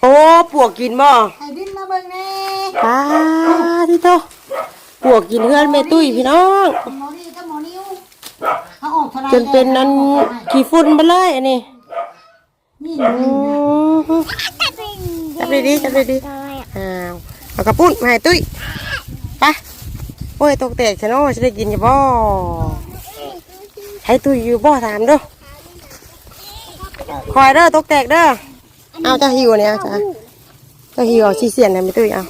โอ้ปวกกินบ่ให้ดินมาเบิ่งแน่ปาที่โตปวกกินเพื่อนแม่ตุ้ยพี่น้อง หมอนี่กับหมอนิ้วเขาออกเท่าไหรจนเป็นนั้นขี้ฝุ่นไปเลยอันนี้นี่อืมจับดีๆจับดีๆอ้าวเอากระปุ้นมาให้ตุ้ยไปโอ้ยตกแตกฉันเนาะจะได้กินอยู่บ่ให้ตุ้ยอยู่บ่ถามเด้อ คอยเด้อตกแตกเด้อเอาเจะหิวเนี่ยจ้ะเจะหิวเอาชีเสียนนะไม่ตุ้ยเอา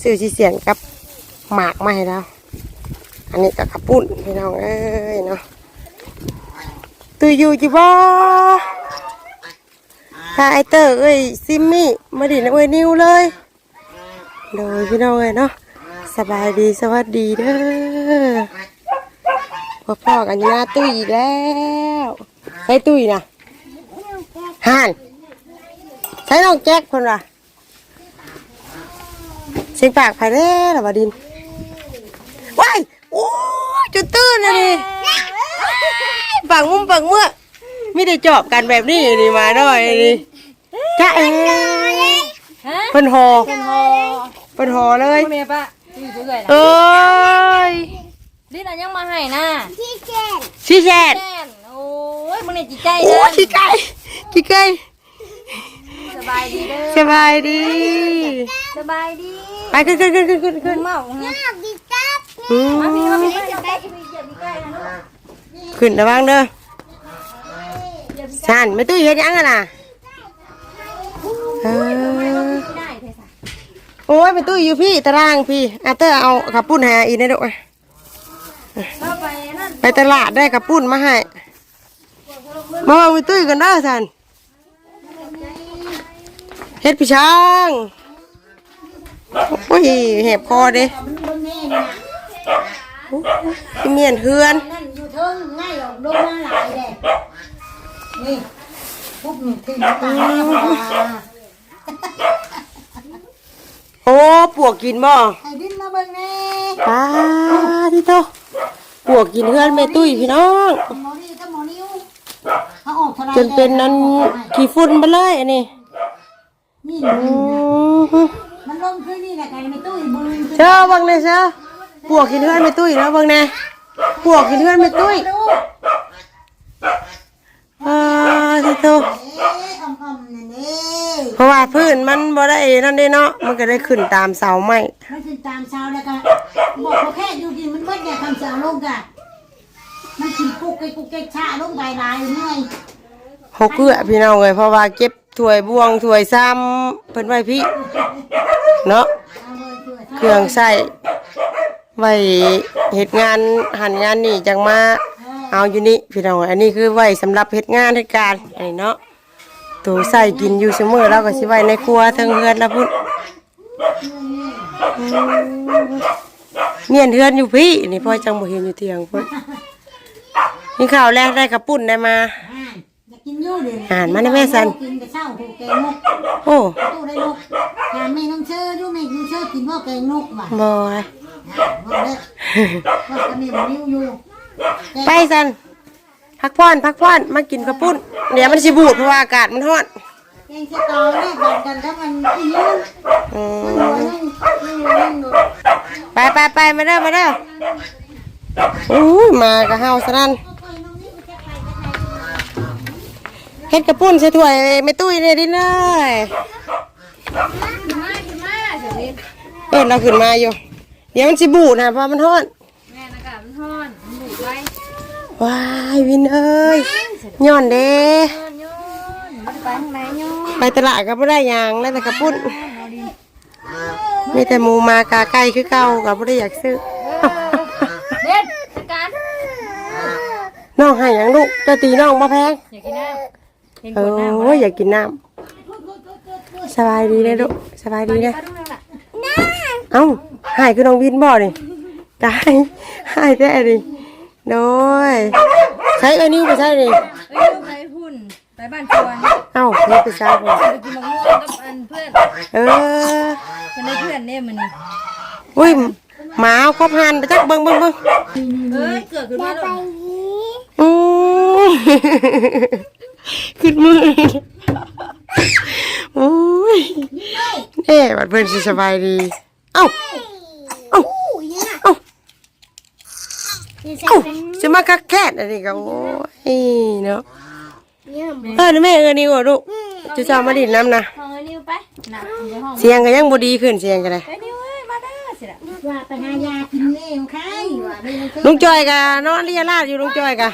ซื้อชีเสียนกับหมากมาให้เราอันนี้กับกระปุ้นพี่น้องเอ้ยเนาะตุ้ยอยู่จีบ่ถ้าไอเตอร์เอ้ยซิมมี่มาดินเอ้ยนิวเลยโดยพี่น้องเอ้ยเนาะสบายดีสวัสดีเด้อพ่อพ่อกันอยู่หน้าตุ้ยอีกแล้วใช้ตุ้ยนะ ห่านใช้น้องแจ็คคนละเสียงปากไผ่แล้วล่ะบดินว้ายโอ้ยจุดตื้นเลยนี่ฝั่งมุมฝั่งเมื่อไม่ได้จอบกันแบบนี้นี่มาหน่อยนี่จ้าเอ๋เพิ่นหอเป็นโฮเพิ่นหอเลยเมียปะอยู่เรื่อยๆนะเอ้ยลิ้นอันยังมาให้นะชีแชดแน่นโอ้ย มึงเนี่ยจิตใจโอ้เลยขี้ไก่ขี้ไก่สบายดีเด้อสบายดี สบายดีไปขึ้นขึ้นขึ้นขึ้นขึ้นขึ้นเมาฮะอืมมาพี่มาพี่มาใกล้พี่เหยียบพี่ใกล้นะลูกขึ้นระวังเด้อสันไม่ตุ้ยเฮ็ดหยังกันน่ะเออไม่ได้เทสะโอ้ยไม่ตุ้ยอยู่พี่ตารางพี่อาเตอร์เอาขับปุ้นหาอีกนะลูกเอ้ยเราไปนั่นไปตลาดได้ขับปุ้นมาให้ มาเอาไม่ตุ้ยกันเด้อสันเฮ็ดพี่ช้างโอ้ยแหบคอเด้มันเบิ่งแน่นี่นะพี่เมียนเฮือนนั่นอยู่เทิงง่ายออกโดนหน้าหลายเด้นี่ปุ๊บนี่ถึงน้ำตาลธรรมดาโอ้ปวกกินบ่ให้ดินมาเบิ่งแน่ปาที่โตปวกกินเฮือนแม่ตุ้ยพี่น้อง เขาออกเท่าไหรจนเป็นนั้นขี้ฝุ่นไปเลยอันนี้นี่อืมมันลงขึ้นนี่แหละกันไม่ตุ้ยบนเจ้าเบังเลยเจ้าปวกกินเฮือนแม่ตุ้ยแล้วเบังแน่ปวกกินเฮือนแม่ตุ้ยปาที่โตเอ๊ะอมๆนั่นเองเพราะว่าพื้นมันบ่ได้นั่นเด้เนาะมันก็ได้ขึ้นตามเสาไม้มันคือตามเช้าแล้วก็บอกเขาแค่อยู่กินมันเบิดอย่าทำเสียลงกะ มันขี่กุกไก่กุกไก่ชาลงใบลายเมื่อยหกเกลือพี่น้องเลยเพราะว่าเก็บถ้วยบวงถ้วยซ้ำเพิ่นไว้พี่เนาะเครื่องใส่ไว้เหตุงานหันงานนี่จังมาเอาอยู่นี่พี่น้องอันนี้คือไว้สำหรับเหตุงานเหตุการอันนี้เนาะตัวใส่กินอยู่เสมอแล้วก็สิไว้ในครัวเทั้งเฮือนแล้วพุ่นเมียนเฮือนอยู่พี่นี่พ่อจังบ่เห็นอยู่เตียงพุ่น นี่ข่าวแรกได้กระปุ่นได้มาอ่านอยากกินอยูเดี๋ยวอ่านมาในแม่สัน กินกระเช้าผูกแกงนกโอ้ตู้ได้นกถามแม่น้องเชอดูแม่น้องเชอกินว่าแกงนกว่ะบอยว่าเด้อว่ากันนี่มันนิ้วอยู่แกงไปสันพักผ่อนพักผ่อนมากินกระปุ้นเดี๋ยวมันสิบูดเพราะว่าอากาศมันร้อนแกงเชตอเนี่ยกันกันถ้ามันอียืนอืมันมหัวนึ่งนึ่งนึ่งไปไปไปมาเด้อมาเด้ออู้ยมากระเฮาสนั่น เฮ็ดกระปุ้นใส่ถ้วยไม่ตุ้ยเลยดินเลยเออเราขึ้นมาอยู่ เดี๋ยวมันสิบูดนะเพราะมันร้อนแม่อากาศมันร้อนมันบูดไว้ว้ายวินเอ้ยย้อนเด้ย้อนย้อนมันไปทางไหนย้อนไปตลาดก็ไม่ได้หยางได้แต่กระปุ้นมีแต่หมูมากาไก่คือเก่าก็ไม่ได้อยากซื้อเด็ดจัดการน้องให้หยังลูกจะตีน้องมาแพงอยากกินน้ำ เห็นเอขวดน้ำออยากกินน้ำสบายดีเลยลูกสบายดีนะป้าดูนั่นแหละเอ้าหายคือน้องวินบ่นี่ตายหายแต่ดิโดยใช้เอ้ยนิ้วไปใช่ดิเอ้ยไปหุ่นไปบ้านชวนเอ้านี่ไปใช่บ่ไปกินมะม่วงกับอันเพื่อนเออเป็นได้เพื่อนเนี่ยมันนี่อุ้ยหมาเอาครบหันไปจักเบิ่งเบิ่งเบิ่งเอ้ยเกิดขึ้นมาแล้วอือ ขึ้นมือโอ้ยเอ๊ะบัดเพิ่นสิสบายดี เอ้า เอ้า เอ้าเอ้าจะมาคักแคทอันนี้ก็โอ้ยเนาะเออนี่แม่เออนี่ว่าลูกจะจะมาดินน้ำนะห้องไอ้นิวไปน่ะในห้องเสียงก็ยังบ่ดีขึ้นเสียงก็ได้ไอ้นิวเอ้ยมาเด้อสิล่ะว่าไปหายากินเองใครว่าไม่รู้ลุงจอยก็นอนเรียราดอยู่ลุงจอยก็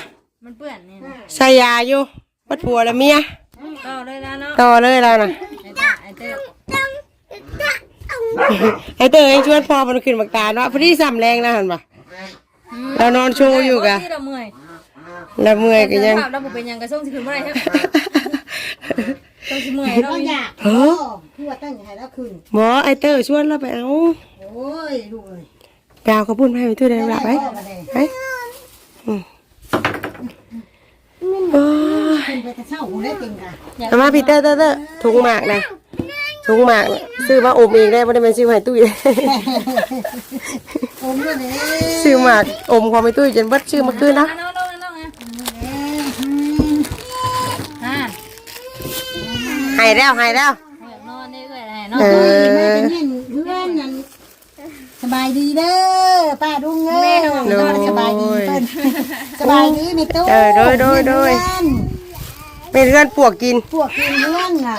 มันเปื้อนนี่นะใส่ยาอยู่ วัดผัวและเมียต่อเลยนะเนาะต่อเลยแล้วนะไอ้ตาไอ้เต้อไอเตอร์ยังชวนพ่อมันขึ้นบักตาเนาะพอดีสำแรงแล้วหันปะเรานอนโชว์อยู่กะที่เราเมื่อยแล้วเมื่อยก็ยังภาพเราบ่เป็นหยังกระส่งสิขึ้นบ่ได้ครับต้องสิเมื่อยเราเราออยากเออคือว่าตั้งให้แล้วคืนหมอไอเตอร์ชวนเราไปเอาโอ้ยลูกเอ้ยไปเอากระปุ่นไปไปตู้แดงหลับไปไปอืมโอ้ย ขึ้น ไปแต่เช้าคงได้เต็มกันเอามาพี่เตอร์เตอร์เตอร์ถุงหมากนะถุงหมากน่ะซื้อมาอบเองได้ไม่ได้เป็นซื้อมาให้ตุ้ย อมด้วยเนี่ยซื้อหมากอมความไปตุ้ยจนเบัดซื้อมาคืนนะ น้องน้องน้องอะเอ้ยอืมอ่าให้แล้วให้แล้วนอนได้เอ้ยให้เนาะเอเอ้ยมาอจะเย็นเพื่อนนั่นสบายดีเด้อป้าดุงเอ้ยนอนสบายดีเพิ่นสบายดีในตู้เออโดยโดยโดย เป็นเพื่อนปวกกินพวกกินเพื่อนน่ะ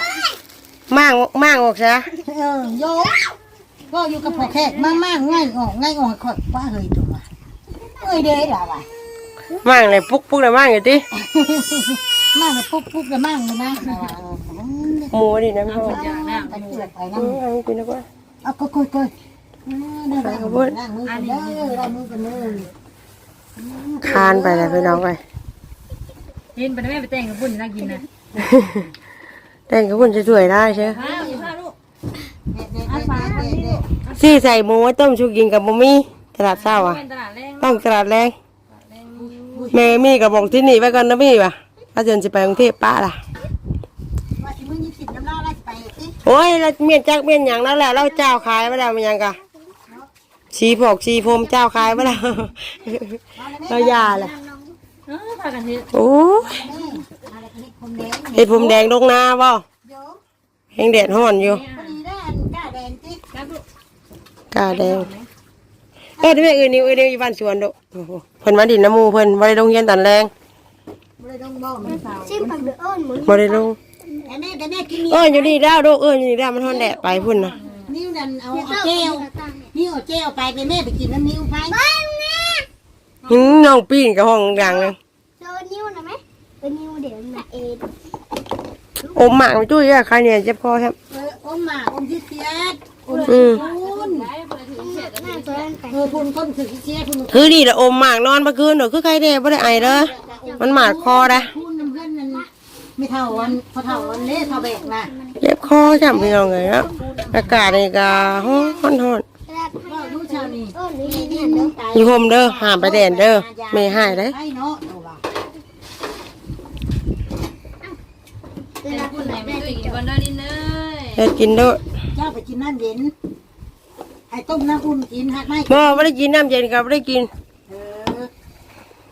มั่างมั่างออกซะเออโยกก็อยู่กับพ่อแขกมามั่งง่ายออกง่ายออกขอดว่าเฮยตัวเอ้ยเด้ล่ะว่ะมั่างเลยปุ๊กปุ๊กเลยมั่างอยู่ติมั่งเลยปุ๊บปุ๊บเลยมั่งเลยนะว่ะหมูดินะพ่ออย่างน้ไปเปิดไปอืนั่งมเอากินแล้วก็เอาก็คุยคุยเด้อล้างมือล้างมือกันเด้อล้างมือกันเด้อคานไปเลยไปน้องไปำ กินไปได้แม่ไปแต่งกับปุ่นน่ากินนะแต่งกับคุณจะช่วยได้ใช่ไหมอ้าวอย่าพาลูกเด็ดเด็ดเด็ดเด็ดเด็ดซี่ใส่หมูไว้ต้มชุกินกับมมี่ตลาดเช้าอะ เป็นตลาดแรงต้องตลาดแรงแม่มี่กับบอกที่นี่ไว้ก่อนนะมี่ป่ะถ้าเดินจะไปกรุงเทพป้าล่ะ ว่าสิมึงยิบสิบน้ำเล่าไล่ไปสิโอ้ยเราเมียนจักเมียนอย่างนั้นแหละเราเจ้าขายไปแล้วมันยังกะชีผอกชีพรมเจ้าขายไปแล้วเราหยาแหละเออ พากันเถอะโอ้ยอะไรกันนี่คนแดงเห็ดผมแดงลงนาบ่โยแห้งแดดห่อนอยู่พอดีได้อันกล้าแดงจิครับลูกกาแดงเออที่แม่เอ้ยนิวเอ้ยนิวอยู่บ้านสวนโดะโอ้โหเพิ่นมาดินน้ำหมูเพิ่นบ่ได้ลงเรียนตอนแรงไม่ได้ต้องบอกมันสาวชิมผักเดือดหมุนบ่ได้ลงแต่แม่แต่แม่กินนี่เอ้ยอยู่นี่แล้วโดะเอ้ยอยู่นี่แล้วมันฮ้อนแดดไปพุ่นน่ะนิ้วนั่นเอาเอาเจลนิ้วเอาเจลไปไปแม่ไปกินน้ำนิ้วไป หึน้องปีนกับห้องดังเลยโดนนิ้วนะไหมเป็นนิ้วเดี๋ยวมาเองอมหมากไปจุ้ยอะใครเนี่ยเจ็บคอครับเอออมหมาอมที่เสียดอมอืมคุณได้เปิดถึงเสร็จแล้วเออคุณคนถือที่เสียดคุณคือดีละอมหมากนอนเมื่อคืนเด้อคือใครเด้บ่ได้ไอเด้อมันหมาดคอนะคุณน้ำเพื่อนนั่นไม่เท่าวันพอเท่าวันเล่เท่าแบกนะเจ็บคอจำพี่น้องเลยเนาะอากาศนี่ก็ฮ้อนฮ้อน อตายอยู่ห่มเด้อห้ามไปแดนเด้อไม่ให้เด้อไอ้เนาะเอาว่ะแต่คุณไหนไม่ได้กินก่อนได้ดินเลยเฮ็ดกินเด้อเจ้าไปกินน้ำเย็นไอ้ต้มน้ำอุ่นกินหักไม่บ่บ่ได้กินน้ำเย็นก็บ่ได้กินเออ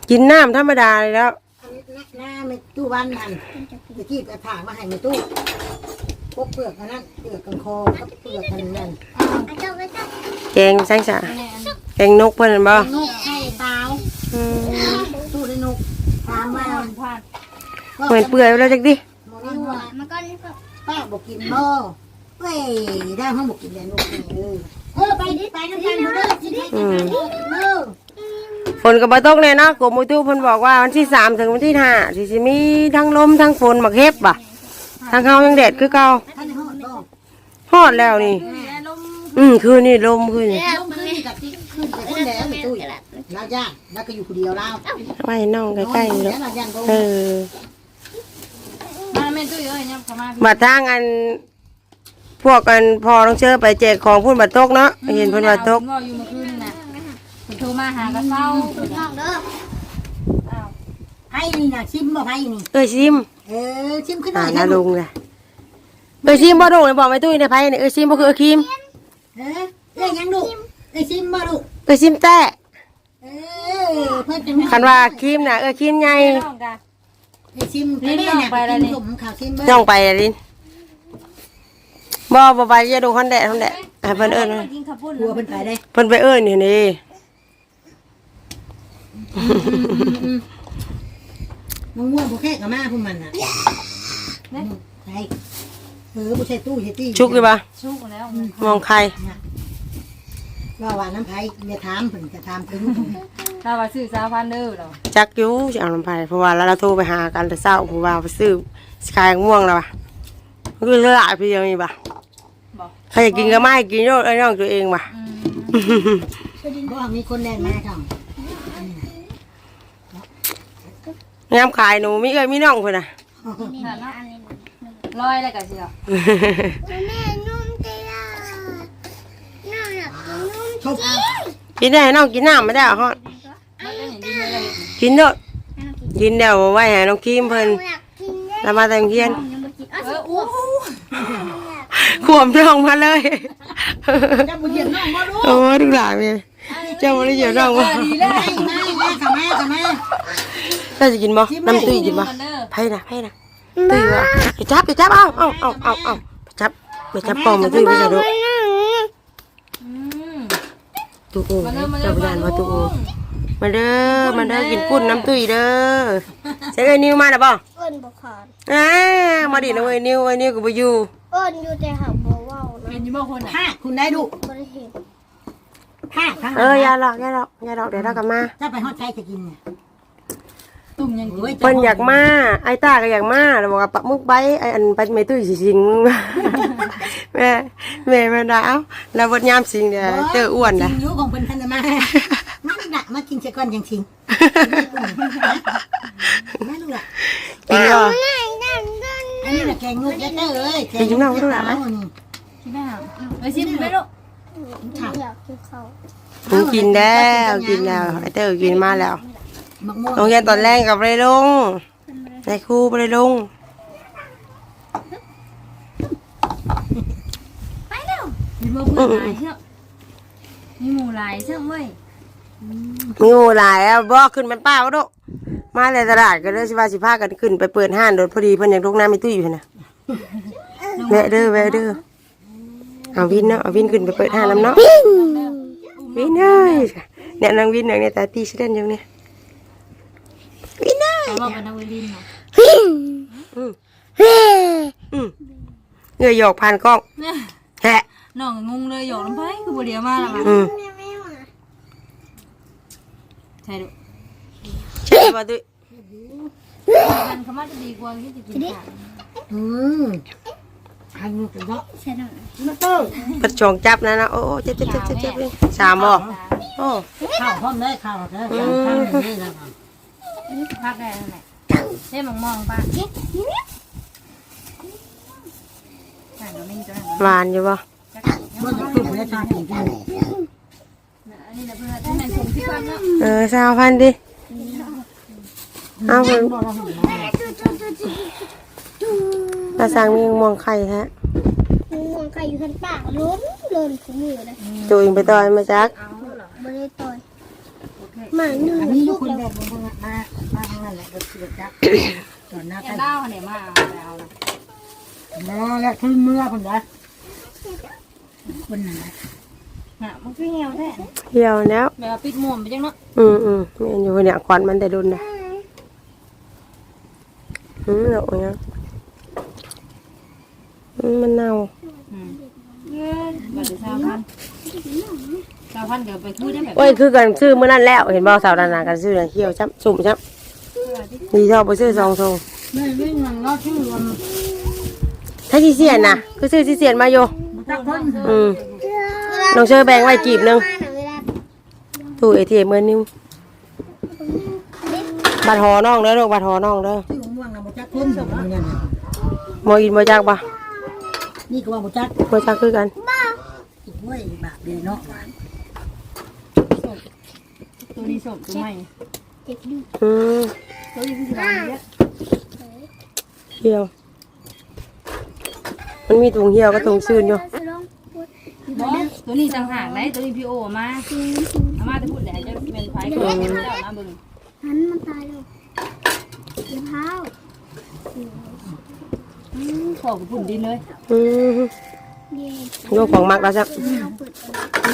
กินน้ำธรรมดาเลยแล้วหน้าไม่ตู้วันนั่นตะกี้ไปถางมาให้ไม่ตู้ พวกเปลือกอันนั้นเปลือกกังคอกับเปลือกอันนั้นแกงสังสาแกงนกเพิ่นนั่นบ่นกไข่เตาอืมตู้ได้นกถามมาผ่านเหมือนเปื่อยไปแล้วจักดิหมอนี่ว่าป้าบอกกินบ่เว้ยได้ห้องบอกกินแต่นกเออเออไปดิไปน้ำกันเด้อสิไปน้ำกันเด้อฝนก็บ่ตกแน่เนาะกรมอุตุเพิ่นบอกว่าวันที่สามถึงวันที่ห้าสิสิมีทั้งลมทั้งฝนบักเฮ็บบ่ะ ทั้งเฮายังแดดคือเก่าท่านหอดบ่ฮอดแล้วนี่ลมอืมคืนนี่ลมคืนนี่ลมขึ้นกับที่ขึ้นกับคนแดงไปตู้แล้วย่างแล้วก็อยู่คนเดียวแล้วไว้น้องใกล้ๆนี่แล้เนาะวเราย่างก็เออมาแม่ตู้เยอะเนี่ยเขามาบัดทางอัน พวกกันพอต้องเชิญไปแจกของพุ่นบัดตกเนาะเห็นเพิ่นว่าตกว่าอยู่เมื่อคืนน่ะคุณโทรมาหากระเซ้าห้องเด้ออ้าวไผ่นี่น่ะชิมบ่ไผ่นี่เอ้ยซิม เออชิมขึ้นหน่อ่าอยนานะลงเลยเอ้ยซิมบ่ลงเลยบอกไม่ตุ้ยในไผนี่เอ้ยซิมบ่คือเอ้ยคิมเออเอ้ยยังดุเอ้ยชิมบ่ดุเอ้ยซิมแต้เออเพิ่นจะคันว่าครีมน่ะเออครีมใหญ่น้องกะไปชิมไปแม่เนี่ยไปกินสมข่าวชิมเบิ้ย่องไปอะลินบ่บ่ไปอย่าดูคอนแดดคอนแดดให้เพิ่นเอิ้นกินข้าวปุ้นกลัวเพิ่นไปได้เพิ่นไปเอิ้นนี่นี่ มะม่วงบ่แค่กับมาพวกมันน่ะใช่เออบ่ใช่ตู้ใช่ตี้ชุกอยู่ปะชุกแล้วมองใครว่าว่าน้ำไผ่เนี่ยถามเพิ่นจะถามถึงถ้าว่าซื้อสาวพันเด้อเหรอจักอยู่จะเอาลำไผเพราะว่าแล้วเราโทรไปหากันแต่เช้าเพราะว่าไปซื้อสกายม่วงแล้วว่ะมันคือตลาดพี่ยังมีป่ะบอกใครอยากกินก็ไม่กินโยดไอ้น้องตัวเองว่ะอืมบ่มีคนแน่นมาท ยามขายหนูมีเอ้ยมีน้องเพิ่นน่ะนั่นเนาะลอยแล้วก็เชียวำชบกินได้ให้น้องกินน้ำไม่ได้เหรอฮอดมันก็เห็นดีเลยเลยกินโดดกินเดี๋ยวไว้ให้น้องคิมเพิ่นแล้วมาแต่งเฮียนเอออู้ขวมน้องมาเลย จะบ่เหยียบน้องบ่รู้โอ้ดูหลานเนี่ยเจ้าบ่ได้เหยียบน้องบ่ดีเลยไม่ไม่ไม่กับแม่กับแม่ เจ้าจะกินบ่น้ำตุ้ยกินบ่เด้อไผน่ะไผน่ะตุ้ยว่ะไปจับไปจับเอาเอาเอาเอาเอาไปจับไปจับปอมมาตุ้ยไปจับดูอืมตู้โอ้มาเด้อมาเด้เจ้าอพยานว่าตู้โอ้ลุงมาเด้อมาเด้อกินกุ้นน้ำตุ้ยเด้อใช่ไอ้นิวมาแล้วบ่เอิ้นบ่ขาดอ่ามาดินะเว้ยนิวไอ้นิวก็บ่อยู่เอิ้นอยู่แต่หาบ่เว้านะเป็นอยี่บ่คนอะผ้าคุณได้ดูบ่ได้เห็นผ้าข้างเอออย่าหรอกอย่าหรอกอย่าหรอกเดี๋ยวเรากลับมาถ้าไปฮอดใจจะกินเนี่ย ตุ่มยังกินโอ้ยเพิ่นอยากมาไอ้ตาก็อยากมาแล้วบอกว่าปักมุกไปไอ้อันไปไม่ตุ้ยสิสิงมึงแม่แม่แม่ดาเอ้าแล้ววัดยามสิงเดี๋ยวเจออ้วนกินะนอยู่ของเพิ่นทันได้มามันดักมากินเสียก่อนจังชิงแม่ลูกล่ะกินก็อันนี้แหละแกงงูแกเตอร์เอ้ยแกงกินน้ำลูกหลานที่แม่เอ้ยชิมไม่รู้อยากกินข้าวมึงกินแล้วกินแล้วไอ้เตอกินมาแล้ว มะม่วงโรงเรียนตอนแรกกับไรลงในครูไปเลยลงไปเร็วมีบ่เพื่อนหลายเชื่อมีหมูหลายเชื่อเว้ยมีหมูหลายแล้วบอกขึ้นเป็นป้าวะดุมาเลยตลาดก็เลยสิว่าสิพากันขึ้นไปเปิดห้านโดนพอดีเพิ่นอยากลงน้ำไม่ตุ้ยอยู่นะแวะเด้อแวะเด้อเอาวินเนาะเอาวินขึ้นไปเปิดห้านน้ำเนาะวินเอ้ยเนี่ยนางวินเนี่ยตาตีเสด็จอย่างเนี้ยวินเอ้ย แต่ว่าเป็นนักเวลินเนาะเงื่อหยอกผ่านกล้องแฮะน้องงงเลยหยอกลำไผ่คือบ่เดียวมาแล้วว่ะอืมใช่ดูใช่ป่ะตุ้ยมันเขามาจะดีกว่าที่จะกินข้าวอืมทางงูกันเนาะมันเตอร์ปัดจองจับนะนะโอ้เจ็บเจ็บเจ็บเจ็บสามบ่โอ้ข้าวพร้อมเลยข้าวเลยข้าวเล ยแล้พักได้แล้วแหละเล่มมองๆป่ะอ่านเราไม่ะหวานอยู่ป่ะมันจะพูดแล้วาติกันอันนี้นะเพื่อนที่แม่ชมที่ฟังเนาะเออสาวพันดิเอาเพิ่นตาสร้างมีมองไข่แท้มองไก่อยู่ข้างปากล้นล้นของมือนะจูเองไปต่อยมาจักบ่ได้ต่อย หมาหนึ่งอันนี้ลูกคนแรกมันมามามาทางนั้นแหละเด็ก็คือจับตอนหน้าแกกันเล่าเนี่ยมาแล้วมาแล้วขึ้นเมื่อคนละคนนั้นฮะมันคือเหี่ยวแท้เที่ยวแล้ว แบบปิดหมุมไปจังเนาะอืมอืมแม่นอยู่เนี่ยควันมันแต่ดุนนะอืมเอาอย่างอืมมันเน่าอืมบัตรชาวพันาวพันเดี๋ยวไปคุยได้แบบโอ้ยคือกันซื้อมื้อนั้นแล้วเห็นบ่สาวดานากันซื้อน่ะเที่ยวจับสุ่มจับดีชอบไปซื้อซองทรงไม่ไม่เงินเราชื่อรวมถ้าที่เสียนน่ะคือซื้อที่เสียนมาอยู่จักคนอืมน้องเชอแบ่งไว้กีบหนึงมาหนังเวลาตู้เอทีเอ็มเงินนิ้วบัตรหอน้องเด้อลูกบัตรหอน้องเด้อชื่อม่วงนะบ่จักคนสมเงินมออินบ่จักปะนี่ก็ว่าบ่จักบ่จักคือกันโอ้ยบาปเลยเนาะ ตัวนี้สมตัวใหม่เด็กดูอืมตัวนี้คือร้านเยอะเหี่ยว มันมีถุงเหี่ยวกับถุงซื่นอยู่สลองบอสตัวนี้ต่างหากไหนตัวนี้พี่โอมาเอามาแต่พูดแหละจะเป็นไฟก่อนเจ้านะเบิ่งหันมันตายแล้วเดี๋ยวเท้าอืมขอกับพุ่นดินเลยอืมเย่ โลของมักแล้วจ้ะ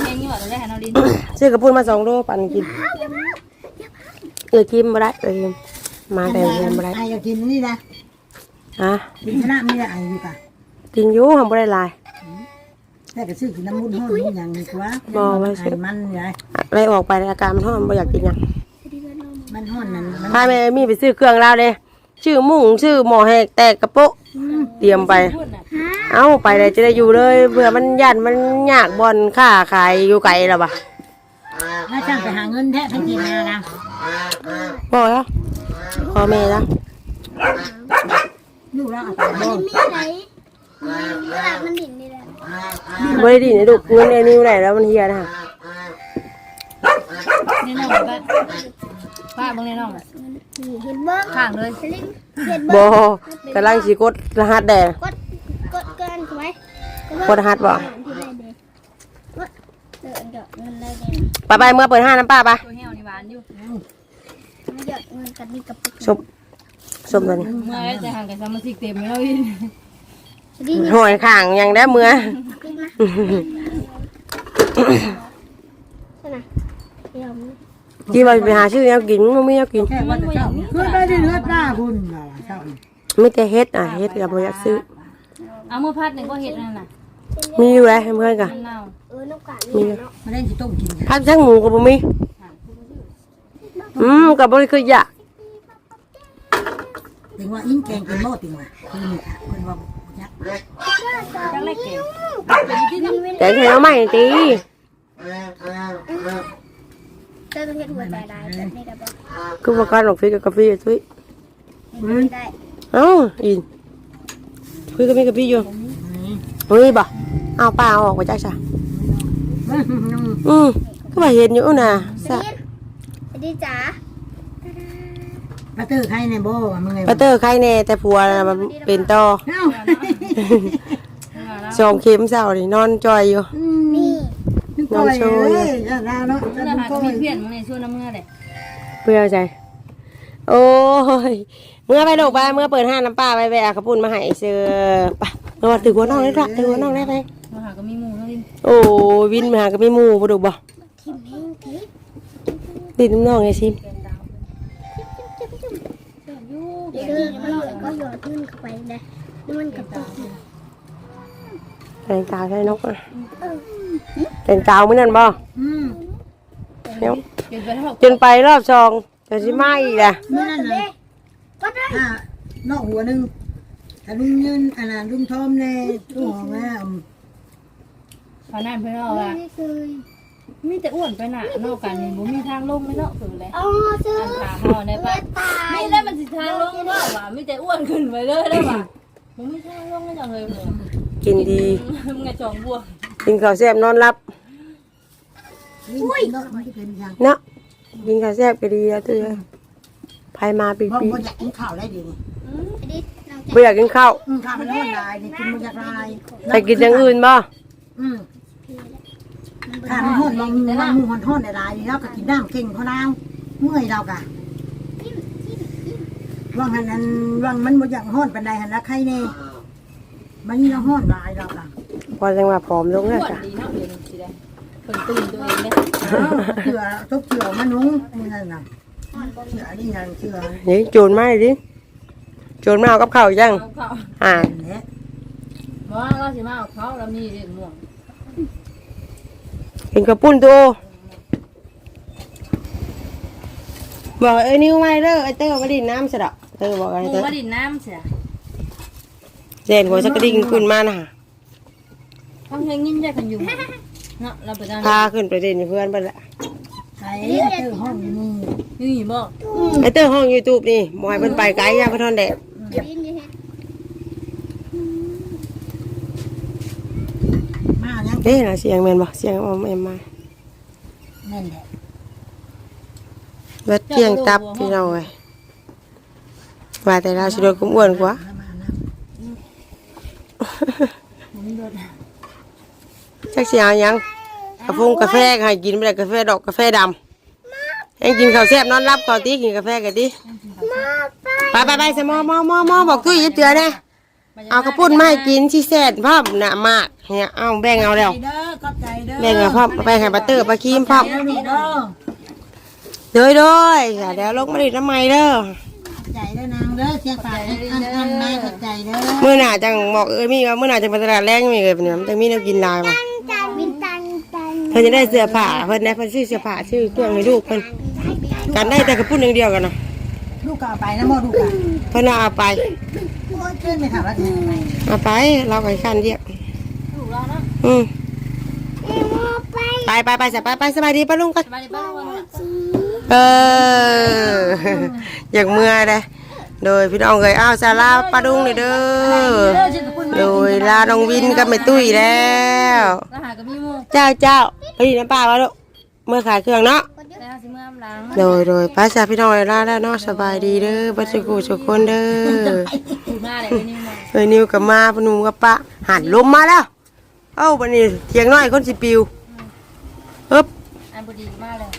เงี้ยงี้บอกตอนแรกฮะน้องลินซื้อกระปุ้นมาสองโลปั่นกินเออกินบ่ได้เออมาแต่เรียนบ่ได้ไอ้อยากกินนี่นะอะกินชนะไม่ได้ไอ้อยู่ะกินอยู่ทำบ่ได้ลายแต่ก็ซื้อกินน้ำมันห้อนนี่อย่างนี้กว่าบ่ไม่ใช่ไอ้มันไงอะไรออกไปอาการมันห้อนบ่อยากกินยังดีกันเอามามันห้อนนั่นพาแม่มีไปซื้อเครื่องราวเลยชื่อมุ้งชื่อหม้อแหกแตกกระโปะ เตรียมไปพูดน่ะเอ้าไปเลยจะได้อยู่เลยเบื่อมันยันมันยากบอลค่าขายอยู่ไกลแล้วบ่ะถ้าจ้างไปหาเงินแท้ไปกินนะนะบอกแล้วพ่อแม่แล้วลูกเราเอาไปอันบ่นี้มีไหนมีหลักมันดิ่นนี่แหละบ่ได้ดีนะลูกเงินไอ้นิ้วไหนแล้วมันเฮียนะแน่นอนป้าป้าเบิ่งแน่นอน นี่เห็นเบิ้งข้างเลยสลิงเห็นบ่เบิ้งกำลังสิกดรหัสแดง กดกดเกินถูกไหมกดรหัสบ่ที่ได้เด้กดเออเดี๋ยวเงินได้เด้ไปไปเมื่อเปิดห้างน้ำป้าปะตัวเหี่ยวนี่หวานอยู่ไม่หยอดเงินกันนี่กับปุ๊กชมชมตัวนี้เมื่อไรจะห่างกับสมาชิกเต็มแล้วอีกสลิงหอยข่างยังได้เมื่อขึ้นมาใช่ไหมเดี๋ยวมัน ที่ว่าไปหาชื่อแนวกินมันไม่แนวกิน แค่ว่าจะเจ้าเพื่อได้เลือดหน้าบุญน่ะเจ้าไม่แต่เฮ็ดอะเฮ็ดกับบ่อยากซื้อ เอามือพัดหนึ่งก็เห็ดนั่นน่ะมีอยู่แล้วเพื่อนกันมันเน่าเออน้ำกาดนี่เนาะมาเล่นสิต้มกินกันพักทั้งหมูกับบ่มีอืมกับบ่ได้คืออยากถึงว่าอิงแกงเป็นโม่ติงว่าคือนี่ค่ะคนว่ายักษ์จังเล็กเก่ง แต่ใช้เอาใหม่ตี เจ้าต้องเห็นหัวใจลายแบบนี้ได้ปะคือว่าการออกฟิกกับกาแฟตุ้ยไม่ได้เอ้าอินคุยกับพี่กับพี่อยู่เฮ้ยบ่เอาป้าเอาออกไปจ้าจ้ะอืมก็มาเห็นอยู่น่ะสสะลิงสลิงจ๋าปลาเตอร์ใครในบ่ว่ามึงไงปัตเตอร์ใครแน่แต่ผัวน่ะมันเป็นต่อเอ้าสองเข็มเศร้านี่นอนจอยอยู่นี่นึ กก่อยเลยอย่าดาเนาะเมื่อนึกหาก่อมียเพื่อนมึงในช่วงน้ำเมื่อเลยเพื่อใจโอ้ยเมื่อไปลูกไปเมื่อเปิดห้างน้ำป้าไปไปเอากระปุ่นมาให้เสือไปเอามาถือหัวน้องเลยละถือหัวน้องได้ไหมมาหาก็มีมูน้องดินโอ้วินมาหากับมีหมูบ่ดูบ่ทิมแห้งทิมดินน้ำน้องไงชิมเดี๋ยวมันหยดก็หยดขึ้นเข้าไปเลยแล้วมันกระตุก แต่งกาวใช่นกอะแต่งกาวมื้อนั้นบ่อืมเดี๋ยวเกินไปเท่าจนไปรอบสองจะสิมาอีกล่ะเมื่อนั้นนะก็ได้ถ้านอกหัวหนึงถ้าลุงยืนอันนั้นลุงทอมในตู้หอมแม่พอนั่นเพื่อนเราอะไม่เคยมีแต่อ้วนไปหนักนอกกันนี่บ่มีทางลงไม่เนาะคือเลยอ๋อซื้ออันถามพ่อได้ปะตายไม่ได้มันสิทางลงเนาะว่ะมีแต่อ้วนขึ้นไปเลยได้ป่ะมึงมีทางลงไม่จังเลยมึง กินดีมึงไงจองบัวกินข้าวแซ่บนอนรับอุ้ยเนาะมันจะเป็นยังเนาะกินข้าวแซ่บก็ดีแล้วตัวไผมาปีเพราะปีบ่อยากกินข้าวได้ดีนี่อันนี้น้องบ่อยากกินข้าวอืมข้าวมันร้อนลายนี่กินบ่อยากลายไปกินอย่างอื่นบ่อืมข้าวมันร้อนบางบางมือมันร้อนในลายนี่เราก็กินน้ำเก่งเพราะเราเมื่อยเรากะว่างหันนั้นว่างมันบ่อยากร้อนปานใดหันละใครแน่ มันนี่เราร้อนลายเรากะพอจังว่าผอมลงอ้แล้ววนจ้ะดีเนาะเดี๋ยวสิได้เพิ่นตื่นตัวเองเนี่ยเชื่อทุกเชื่อมันนุ่งนี่นั่นน่ะเชื่อนี่นั่นเชื่อนี่โจรมาดิโจรมาเอากับข้าวยังเอาเขาอ่าเนี่ยว่าเราสิมาเอาเขาเรามีเรื่องม่วงกินกระปุ้นตัวบอกเอ้ยนิ้วไม่เด้อไอ้เต้อมาดินน้ำสะดอกเต้อบอกไอ้หมูเต้อมาดินน้ำเสีย เจนหัวสักกระดิ่งขึ้นมาน่ะฟังเพลงยินใจกันอยู่เนาะเราไปด้านพาขึ้นไปเด่นเพื่อนไปละไอ้เจ้าห้องนี่นี่บ่ไอ้เต้อห้องยูทูบนี่บอยเพิ่นไปไกลย่างพระทอนแดดอันนี้นี่เห็นมายังเด้น่ะเสียงแม่นบ่เสียงออมแอมมานั่นแหละเบิดเที่ยงตับพี่น้องเอ้ยว่าแต่เราสิโดนกุ้มอ้วนกว่า มานะผมโดนจักสิเอาหยังเกาแฟกาแฟก็ให้กินไม่ได้กาแฟดอกกาแฟดำเอ็งกินข้าวแซ่บนอนรับก่อนตีกินกาแฟกันดิไปไปไปสมอมอมอมอบอกตุ้ยอย่าเจือนะเอากระปุ้นมาให้กินที่แซ่บพ่อมหนามากเนี่ยเอาแบ่งเอาแล้วเด้อขอบใจเด้อแบ่งเอาพ่อมไปให้บัตเตอร์ปลาครีมพ่อมเด้อลูกเด้อโดยโดยอย่าเดี๋ยวลงมาดิน้ำไม้เด้อขอบใจเด้อนาง เด้อเสียงปากอันอันแม่ขอบใจเด้อเมื่อหน่าจังบอกเอ้ยมีว่าเมื่อหน่าจะไปตลาดแรงมีเลยเป็นเนี่ยมันจะมีแน้ำกินลายมาตันวินตันตันเพิ่นจะได้เสื้อผ้าเพิ่นได้เพิ่นซื้อเสื้อผ้าซื้อเครื่องให้ลูกเพิ่นกันได้แต่กระปุ้นอย่างเดียวกันนะลูกก็เอาไปนะโมลูกอะเพิ่นเอาไปโอ้ยขึ้นไปถามว่าจะยังไงเอาไปเราไปขันเดียวอืมไปไปไปสบายไปสบายดีป้าลุงกันมาดิบ้านวันละเอออย่างเมื่อยเลย โดยพี่น้องเอ้ยอ้าวซาลาป้าดุงเลยเด้อโดยลาน้องวินกับแม่ตุ้ยแล้วก็หากับมีหมูเจ้าเจ้าไปดีน้ำปลาวะลูกเมื่อขายเครื่องเนาะแล้วสิเมื่อมล้างโดยโดยป้าจาพี่น้องเอ้ยลาแล้วเนาะสบายดีเด้อบัดสุกุสุกคนเด้อถูกหน้าเลยนี่มาเอ้ยนิวกับมาพนุมกับปะหันลมมาแล้วเอ้าบันนี้เทียงน้อยคนสิปิวอันบดีมากเลย